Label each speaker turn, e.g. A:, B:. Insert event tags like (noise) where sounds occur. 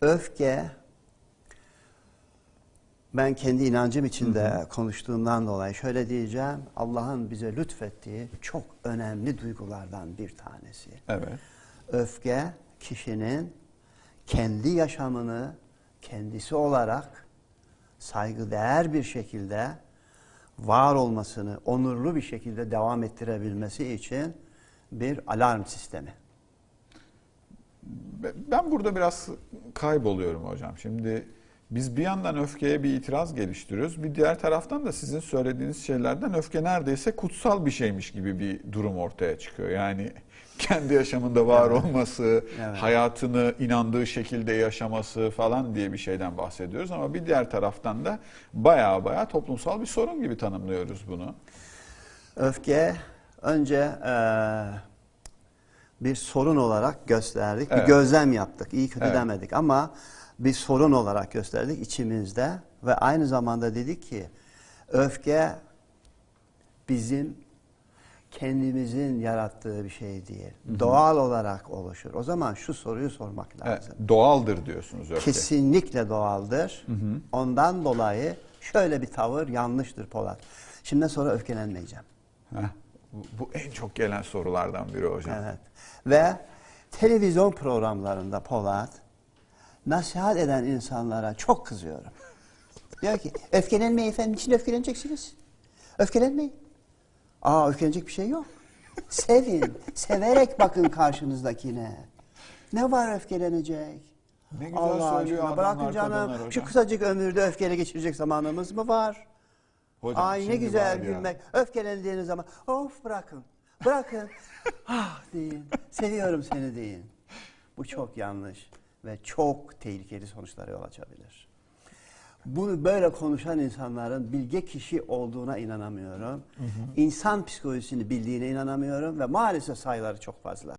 A: Öfke ben kendi inancım içinde konuştuğumdan dolayı şöyle diyeceğim. Allah'ın bize lütfettiği çok önemli duygulardan bir tanesi.
B: Evet.
A: Öfke kişinin kendi yaşamını kendisi olarak saygıdeğer bir şekilde var olmasını, onurlu bir şekilde devam ettirebilmesi için bir alarm sistemi.
B: Be- Ben burada biraz kayboluyorum hocam. Şimdi biz bir yandan öfkeye bir itiraz geliştiriyoruz. Bir diğer taraftan da sizin söylediğiniz şeylerden öfke neredeyse kutsal bir şeymiş gibi bir durum ortaya çıkıyor. Yani (laughs) kendi yaşamında var olması,
A: Evet.
B: hayatını inandığı şekilde yaşaması falan diye bir şeyden bahsediyoruz. Ama bir diğer taraftan da baya baya toplumsal bir sorun gibi tanımlıyoruz bunu.
A: Öfke önce eee, bir sorun olarak gösterdik, bir
B: Evet.
A: gözlem yaptık. İyi kötü
B: Evet.
A: demedik ama bir sorun olarak gösterdik içimizde ve aynı zamanda dedik ki öfke bizim kendimizin yarattığı bir şey değil. Doğal olarak oluşur. O zaman şu soruyu sormak
B: Evet,
A: lazım.
B: doğaldır diyorsunuz öfke.
A: Kesinlikle doğaldır. Ondan dolayı şöyle bir tavır yanlıştır Polat. Şimdiden sonra öfkelenmeyeceğim.
B: Heh, bu, bu en çok gelen sorulardan biri hocam.
A: Evet. Ve televizyon programlarında Polat nasihat eden insanlara çok kızıyorum. (laughs) Diyor ki öfkelenmeyin efendim. Niçin öfkeleneceksiniz? Öfkelenmeyin. Aa öfkelenecek bir şey yok. (laughs) Sevin. Severek bakın karşınızdakine. Ne var öfkelenecek?
B: Ne güzel söylüyor
A: aşkına, bırakın canım. Şu kısacık ömürde öfkeyle geçirecek zamanımız mı var?
B: Hocam,
A: Ay ne
B: şimdi
A: güzel
B: var ya.
A: gülmek. Öfkelendiğiniz zaman of bırakın. Bırakın. (laughs) ah deyin. Seviyorum seni deyin. Bu çok yanlış ve çok tehlikeli sonuçlara yol açabilir. Bunu böyle konuşan insanların bilge kişi olduğuna inanamıyorum. İnsan psikolojisini bildiğine inanamıyorum ve maalesef sayıları çok fazla.